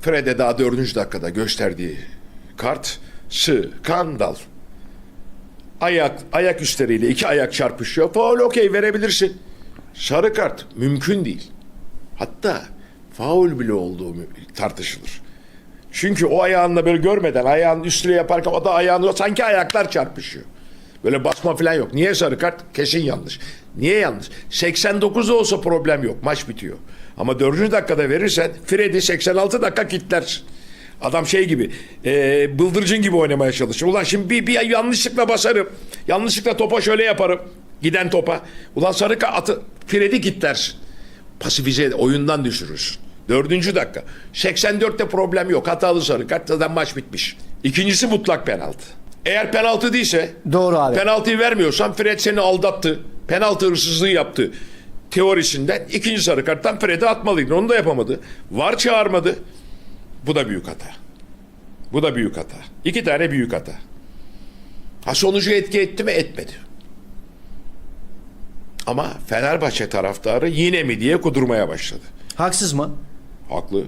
Fred'e daha dördüncü dakikada gösterdiği kart skandal. Ayak, ayak üstleriyle iki ayak çarpışıyor. Faul okey verebilirsin. Sarı kart mümkün değil. Hatta faul bile olduğu tartışılır. Çünkü o ayağınla böyle görmeden ayağın üstüne yaparken o da ayağını sanki ayaklar çarpışıyor. Böyle basma falan yok. Niye sarı kart? Kesin yanlış. Niye yanlış? 89'da olsa problem yok. Maç bitiyor. Ama 4. dakikada verirsen Fred'i 86 dakika kitlersin. Adam şey gibi, e, bıldırcın gibi oynamaya çalışır. Ulan şimdi bir, bir yanlışlıkla basarım. Yanlışlıkla topa şöyle yaparım. Giden topa. Ulan sarı kart atı, Fred'i kitlersin. Pasifize oyundan düşürürsün. Dördüncü dakika. 84'te problem yok. Hatalı sarı kart zaten maç bitmiş. İkincisi mutlak penaltı. Eğer penaltı değilse Doğru abi. penaltıyı vermiyorsan Fred seni aldattı. Penaltı hırsızlığı yaptı. Teorisinden ikinci sarı karttan Fred'i atmalıydın. Onu da yapamadı. Var çağırmadı. Bu da büyük hata. Bu da büyük hata. İki tane büyük hata. Ha sonucu etki etti mi? Etmedi. Ama Fenerbahçe taraftarı yine mi diye kudurmaya başladı. Haksız mı? Haklı.